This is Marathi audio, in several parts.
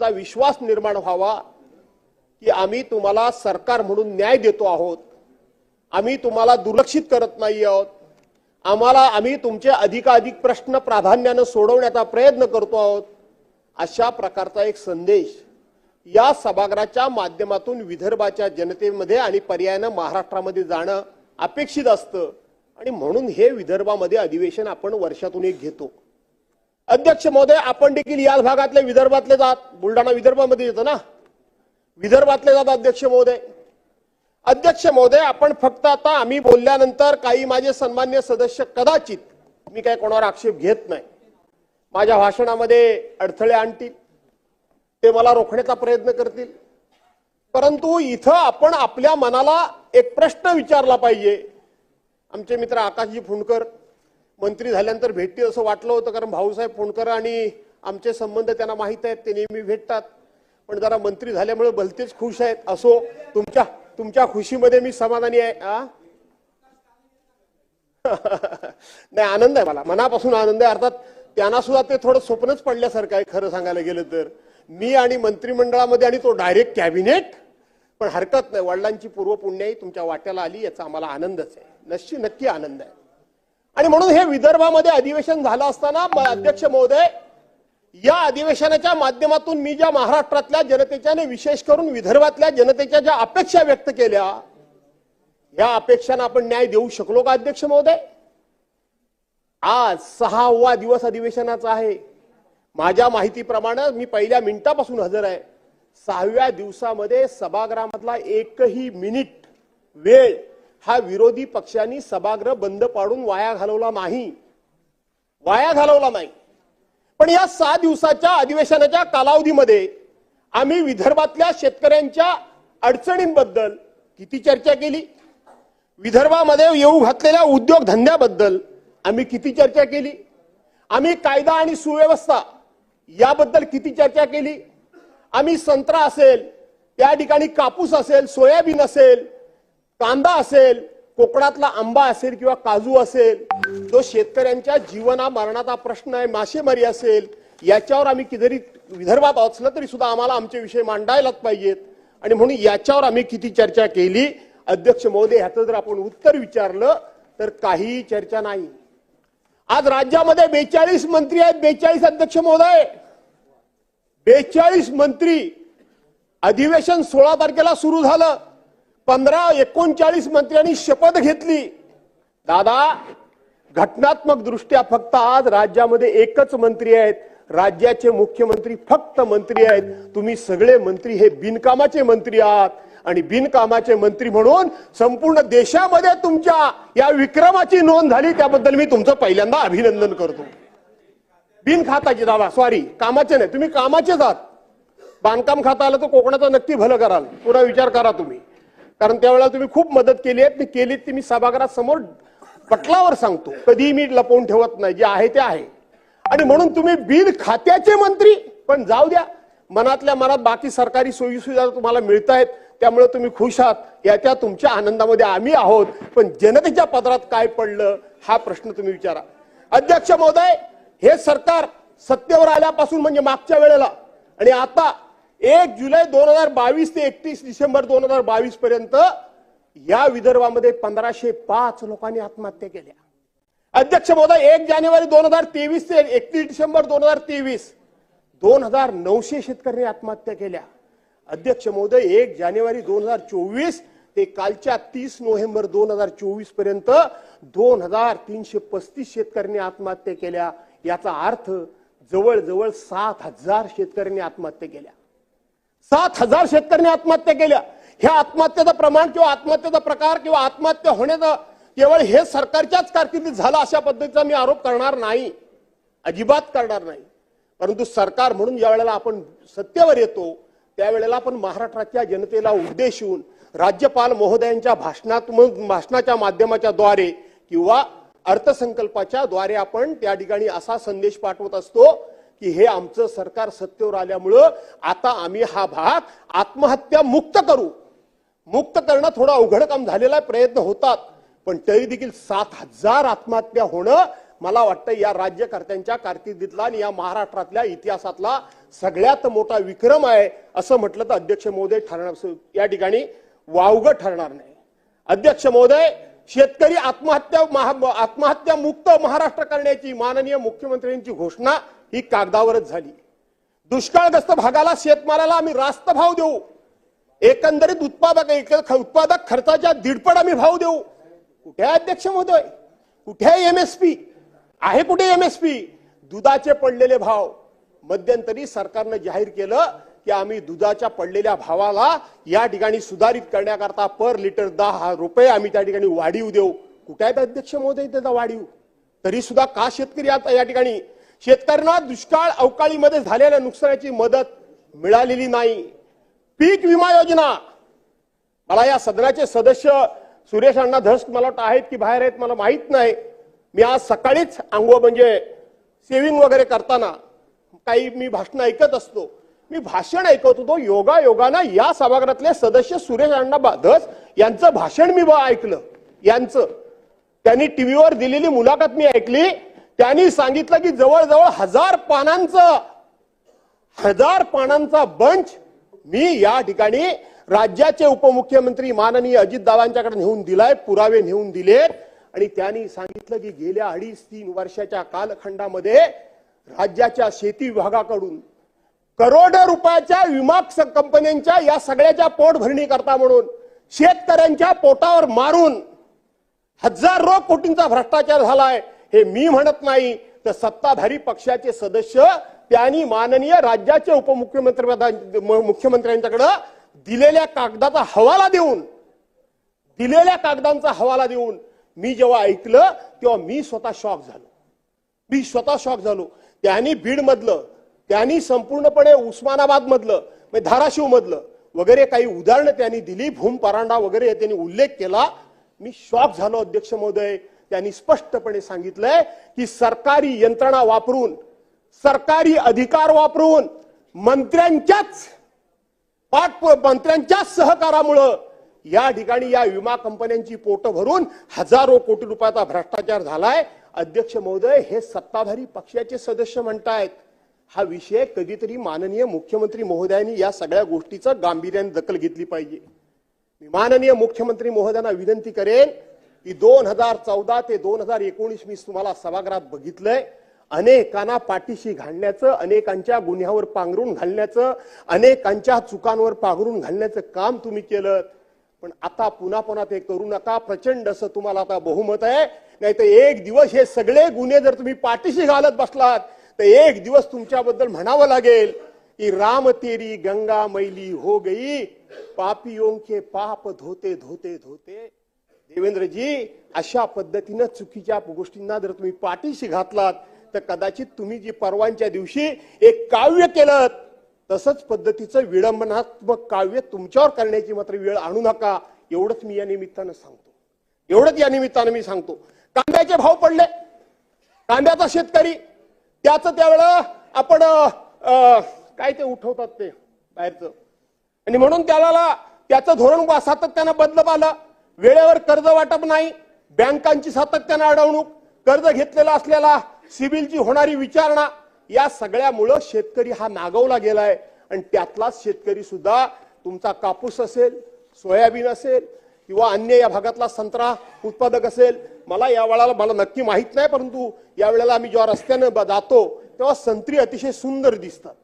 चा विश्वास निर्माण व्हावा की आम्ही तुम्हाला सरकार म्हणून न्याय देतो आहोत. आम्ही तुम्हाला दुर्लक्षित करत नाही आहोत. आम्हाला आम्ही तुमचे अधिकाधिक प्रश्न प्राधान्यानं सोडवण्याचा प्रयत्न करतो आहोत. अशा प्रकारचा एक संदेश या सभागृहाच्या माध्यमातून विदर्भाच्या जनतेमध्ये आणि पर्यायानं महाराष्ट्रामध्ये जाणं अपेक्षित असतं. आणि म्हणून हे विदर्भामध्ये अधिवेशन आपण वर्षातून एक घेतो. अध्यक्ष महोदय आपण देखील याच भागातले विदर्भातले जात. बुलढाणा विदर्भामध्ये येतो ना? विदर्भातले जात अध्यक्ष महोदय. अध्यक्ष महोदय आपण फक्त आता आम्ही बोलल्यानंतर काही माझे सन्मान्य सदस्य कदाचित मी काय कोणावर आक्षेप घेत नाही. माझ्या भाषणामध्ये अडथळे आणतील. ते मला रोखण्याचा प्रयत्न करतील. परंतु इथं आपण आपल्या मनाला एक प्रश्न विचारला पाहिजे. आमचे मित्र आकाशजी फुंडकर मंत्री झाल्यानंतर भेटतील असं वाटलं होतं कारण भाऊसाहेब फुंडकर आणि आमचे संबंध त्यांना माहीत आहेत ते नेहमी भेटतात. पण जरा मंत्री झाल्यामुळे भलतेच खुश आहेत. असो तुमच्या तुमच्या खुशीमध्ये मी समाधानी आहे आ? नाही आनंद आहे मला. मनापासून आनंद आहे. अर्थात त्यांना सुद्धा ते थोडं स्वप्नच पडल्यासारखं आहे खरं सांगायला गेलं तर. मी आणि मंत्रिमंडळामध्ये आणि तो डायरेक्ट कॅबिनेट पण हरकत नाही. वडिलांची पूर्व पुण्याई तुमच्या वाट्याला आली याचा आम्हाला आनंदच आहे. नक्की नक्की आनंद आहे. आणि म्हणून हे विदर्भामध्ये अधिवेशन झालं असताना म- अध्यक्ष महोदय या अधिवेशनाच्या माध्यमातून मी ज्या महाराष्ट्रातल्या जनतेच्या आणि विशेष करून विदर्भातल्या जनतेच्या ज्या अपेक्षा व्यक्त केल्या या अपेक्षांना आपण न्याय देऊ शकलो का अध्यक्ष महोदय? आज सहावा दिवस अधिवेशनाचा आहे. माझ्या माहितीप्रमाणे मी पहिल्या मिनिटापासून हजर आहे. सहाव्या दिवसामध्ये सभागृहामधला एकही मिनिट वेळ हा विरोधी पक्षांनी सभागृह बंद पाडून वाया घालवला नाही. वाया घालवला नाही. पण या सहा दिवसाच्या अधिवेशनाच्या कालावधीमध्ये आम्ही विदर्भातल्या शेतकऱ्यांच्या अडचणींबद्दल किती चर्चा केली? विदर्भामध्ये येऊ घातलेल्या उद्योगधंद्याबद्दल आम्ही किती चर्चा केली? आम्ही कायदा आणि सुव्यवस्था याबद्दल किती चर्चा केली? आम्ही संत्रा असेल त्या ठिकाणी कापूस असेल सोयाबीन असेल कांदा असेल कोकणातला आंबा असेल किंवा काजू असेल जो शेतकऱ्यांच्या जीवना मरणाचा प्रश्न आहे मासेमारी असेल याच्यावर आम्ही किती विदर्भात असलं तरी सुद्धा आम्हाला आमचे विषय मांडायलाच पाहिजेत. आणि म्हणून याच्यावर आम्ही किती चर्चा केली अध्यक्ष महोदय ह्याचं जर आपण उत्तर विचारलं तर काहीही चर्चा नाही. आज राज्यामध्ये बेचाळीस मंत्री आहेत बेचाळीस अध्यक्ष महोदय. बेचाळीस मंत्री अधिवेशन सोळा तारखेला सुरू झालं. पंधरा एकोणचाळीस मंत्र्यांनी शपथ घेतली. दादा घटनात्मक दृष्ट्या फक्त आज राज्यामध्ये एकच मंत्री आहेत. राज्याचे मुख्यमंत्री फक्त मंत्री आहेत. तुम्ही सगळे मंत्री हे बिनकामाचे मंत्री आहात. आणि बिनकामाचे मंत्री म्हणून संपूर्ण देशामध्ये तुमच्या या विक्रमाची नोंद झाली. त्याबद्दल मी तुमचं पहिल्यांदा अभिनंदन करतो. बिनखाताचे दादा सॉरी कामाचे नाही. तुम्ही कामाचेच आहात. बांधकाम खाता आलं तर कोकणाचा नक्की भलं कराल. पुरा विचार करा तुम्ही. कारण त्यावेळेला तुम्ही खूप मदत केली आहे. ती केलीत ती मी सभागृहासमोर पटलावर सांगतो. कधीही मी लपवून ठेवत नाही. जे आहे ते आहे. आणि म्हणून तुम्ही बिन खात्याचे मंत्री. पण जाऊ द्या. मनातल्या मनात बाकी सरकारी सोयी सुविधा तुम्हाला मिळत आहेत. त्यामुळे तुम्ही खुश आहात. याच्या तुमच्या आनंदामध्ये आम्ही आहोत. पण जनतेच्या पदरात काय पडलं हा प्रश्न तुम्ही विचारा. अध्यक्ष महोदय हे सरकार सत्तेवर आल्यापासून म्हणजे मागच्या वेळेला. आणि आता एक जुलै दोन हजार बावीस ते एकतीस डिसेंबर दोन हजार बावीस पर्यंत या विदर्भामध्ये पंधराशे पाच लोकांनी आत्महत्या केल्या. अध्यक्ष महोदय एक जानेवारी दोन हजार तेवीस ते एकतीस डिसेंबर दोन हजार तेवीस दोन हजार नऊशे शेतकऱ्यांनी आत्महत्या केल्या. अध्यक्ष महोदय एक जानेवारी दोन हजार चोवीस ते कालच्या तीस नोव्हेंबर दोन हजार चोवीसपर्यंत दोन हजार तीनशे पस्तीस शेतकऱ्यांनी आत्महत्या केल्या. याचा अर्थ जवळजवळ सात हजार शेतकऱ्यांनी आत्महत्या केल्या. सात हजार शेतकऱ्यांनी आत्महत्या केल्या. ह्या आत्महत्येचं प्रमाण किंवा आत्महत्येचा प्रकार किंवा आत्महत्या होण्याचं केवळ हे सरकारच्याच कारकिर्दीत झालं अशा पद्धतीचा मी आरोप करणार नाही. अजिबात करणार नाही. परंतु सरकार म्हणून ज्या वेळेला आपण सत्तेवर येतो त्यावेळेला आपण महाराष्ट्राच्या जनतेला उद्देशून राज्यपाल महोदयांच्या भाषणात भाषणाच्या माध्यमाच्या द्वारे किंवा अर्थसंकल्पाच्या द्वारे आपण त्या ठिकाणी असा संदेश पाठवत असतो की हे आमचं सरकार सत्तेवर आल्यामुळं आता आम्ही हा भाग आत्महत्या मुक्त करू. मुक्त करणं थोडं अवघड काम झालेलं आहे प्रयत्न होतात. पण तरी देखील सात हजार आत्महत्या होणं मला वाटतं या राज्यकर्त्यांच्या कारकिर्दीतला आणि या महाराष्ट्रातल्या इतिहासातला सगळ्यात मोठा विक्रम आहे असं म्हटलं तर अध्यक्ष महोदय ठरणार या ठिकाणी वावगं ठरणार नाही. अध्यक्ष महोदय शेतकरी आत्महत्या महा- आत्महत्या मुक्त महाराष्ट्र करण्याची माननीय मुख्यमंत्र्यांची घोषणा ही कागदावरच झाली. दुष्काळग्रस्त भागाला शेतमालाला आम्ही रास्त भाव देऊ. एकंदरीत उत्पादक एक- उत्पादक खर्चाच्या दीडपट आम्ही भाव देऊ. कुठे अध्यक्ष महोदय? कुठे आहे पी आहे कुठे एम एस पी दुधाचे पडलेले भाव. मध्यंतरी सरकारनं जाहीर केलं की आम्ही दुधाच्या पडलेल्या भावाला या ठिकाणी सुधारित करण्याकरता पर लिटर दहा रुपये आम्ही त्या ठिकाणी वाढीव देऊ. कुठे आहेत अध्यक्ष महोदय त्याचा वाढीव? तरी सुद्धा का शेतकरी आता या ठिकाणी शेतकऱ्यांना दुष्काळ अवकाळीमध्ये झालेल्या नुकसानाची मदत मिळालेली नाही. पीक विमा योजना. मला या सदनाचे सदस्य सुरेश अण्णा धस मला वाटतं आहेत की बाहेर आहेत मला माहीत नाही. मी आज सकाळीच अंगो म्हणजे सेविंग वगैरे करताना काही मी भाषण ऐकत असतो. मी भाषण ऐकत होतो योगा योगानं या सभागृहातले सदस्य सुरेश अण्णा बा- धस यांचं भाषण मी ऐकलं. यांचं. त्यांनी टीव्हीवर दिलेली मुलाखत मी ऐकली. त्यांनी सांगितलं की जवळजवळ हजार पानांचं हजार पानांचा बंच मी या ठिकाणी राज्याचे उपमुख्यमंत्री माननीय अजितदादांच्याकडे नेऊन दिलाय पुरावे नेऊन दिलेत आणि त्यांनी सांगितलं की गेल्या अडीच तीन वर्षाच्या कालखंडामध्ये राज्याच्या शेती विभागाकडून करोड रुपयाच्या विमा कंपन्यांच्या या सगळ्याच्या पोटभरणी करता म्हणून शेतकऱ्यांच्या पोटावर मारून हजारो कोटींचा भ्रष्टाचार झालाय. हे मी म्हणत नाही. तर सत्ताधारी पक्षाचे सदस्य त्यांनी माननीय राज्याचे उपमुख्यमंत्री मुख्यमंत्र्यांच्याकडे दिलेल्या कागदाचा हवाला देऊन दिलेल्या कागदांचा हवाला देऊन मी जेव्हा ऐकलं तेव्हा मी स्वतः शॉक झालो. मी स्वतः शॉक झालो. त्यांनी बीड मधलं त्यांनी संपूर्णपणे उस्मानाबाद मधलं म्हणजे धाराशिव मधलं वगैरे काही उदाहरणं त्यांनी दिली भूम परांडा वगैरे त्यांनी उल्लेख केला. मी शॉक झालो अध्यक्ष महोदय. त्यांनी स्पष्टपणे सांगितलंय की सरकारी यंत्रणा वापरून सरकारी अधिकार वापरून मंत्र्यांच्याच पाठ मंत्र्यांच्याच सहकारामुळं या ठिकाणी या विमा कंपन्यांची पोट भरून हजारो कोटी रुपयाचा भ्रष्टाचार झालाय. अध्यक्ष महोदय हे सत्ताधारी पक्षाचे सदस्य म्हणतायत. हा विषय कधीतरी माननीय मुख्यमंत्री महोदयांनी या सगळ्या गोष्टीचं गांभीर्याने दखल घेतली पाहिजे. मी माननीय मुख्यमंत्री महोदयांना विनंती करेन की दोन हजार चौदा ते दोन हजार एकोणीस मी तुम्हाला सभागृहात बघितलंय. अनेकांना पाठीशी घालण्याचं अनेकांच्या गुन्ह्यावर पांघरून घालण्याचं अनेकांच्या चुकांवर पांघरून घालण्याचं काम तुम्ही केलं. पण आता पुन्हा पुन्हा ते करू नका. प्रचंड असं तुम्हाला आता बहुमत आहे. नाही तर एक दिवस हे सगळे गुन्हे जर तुम्ही पाठीशी घालत बसलात तर एक दिवस तुमच्याबद्दल म्हणावं लागेल की राम तेरी गंगा मैली हो गई पापियों के पाप धोते धोते धोते. देवेंद्रजी अशा पद्धतीनं चुकीच्या गोष्टींना जर तुम्ही पाठीशी घातलात तर कदाचित तुम्ही जी परवानच्या दिवशी एक काव्य केलं तसंच पद्धतीचं विडंबनात्मक काव्य तुमच्यावर करण्याची मात्र वेळ आणू नका. एवढंच मी या निमित्तानं सांगतो. एवढंच या निमित्तानं मी सांगतो. कांद्याचे भाव पडले. कांद्याचा शेतकरी त्याच त्यावेळेला आपण अं, काय ते उठवतात ते बाहेरचं. आणि म्हणून त्याला त्याचं धोरण वा- सातत्यानं बदलत आलं. वेळेवर कर्ज वाटप नाही बँकांची सातत्यानं अडवणूक कर्ज घेतलेला असलेला सिबिलची होणारी विचारणा या सगळ्यामुळं शेतकरी हा नागवला गेलाय. आणि त्यातलाच शेतकरी सुद्धा तुमचा कापूस असेल सोयाबीन असेल किंवा अन्य या भागातला संत्रा उत्पादक असेल मला या वेळाला मला नक्की माहीत नाही परंतु या वेळेला आम्ही जेव्हा रस्त्यानं ब- जातो तेव्हा संत्री अतिशय सुंदर दिसतात.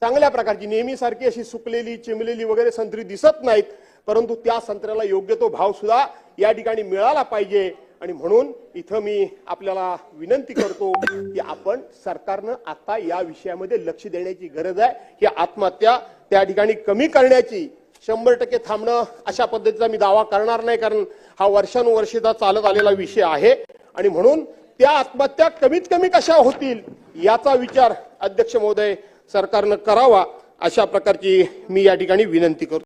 चांगल्या प्रकारची नेहमीसारखी अशी सुकलेली चिमलेली वगैरे संत्री दिसत नाहीत. परंतु त्या संत्र्याला योग्य तो भाव सुद्धा या ठिकाणी मिळाला पाहिजे. आणि म्हणून इथं मी आपल्याला विनंती करतो की आपण सरकारनं आता या विषयामध्ये लक्ष देण्याची गरज आहे. ही आत्महत्या त्या ठिकाणी कमी करण्याची शंभर टक्के थांबणं अशा पद्धतीचा मी दावा करणार नाही कारण हा वर्षानुवर्षीचा चालत आलेला विषय आहे. आणि म्हणून त्या आत्महत्या कमीत कमी कशा होतील याचा विचार अध्यक्ष महोदय सरकारनं करावा अशा प्रकारची मी या ठिकाणी विनंती करतो.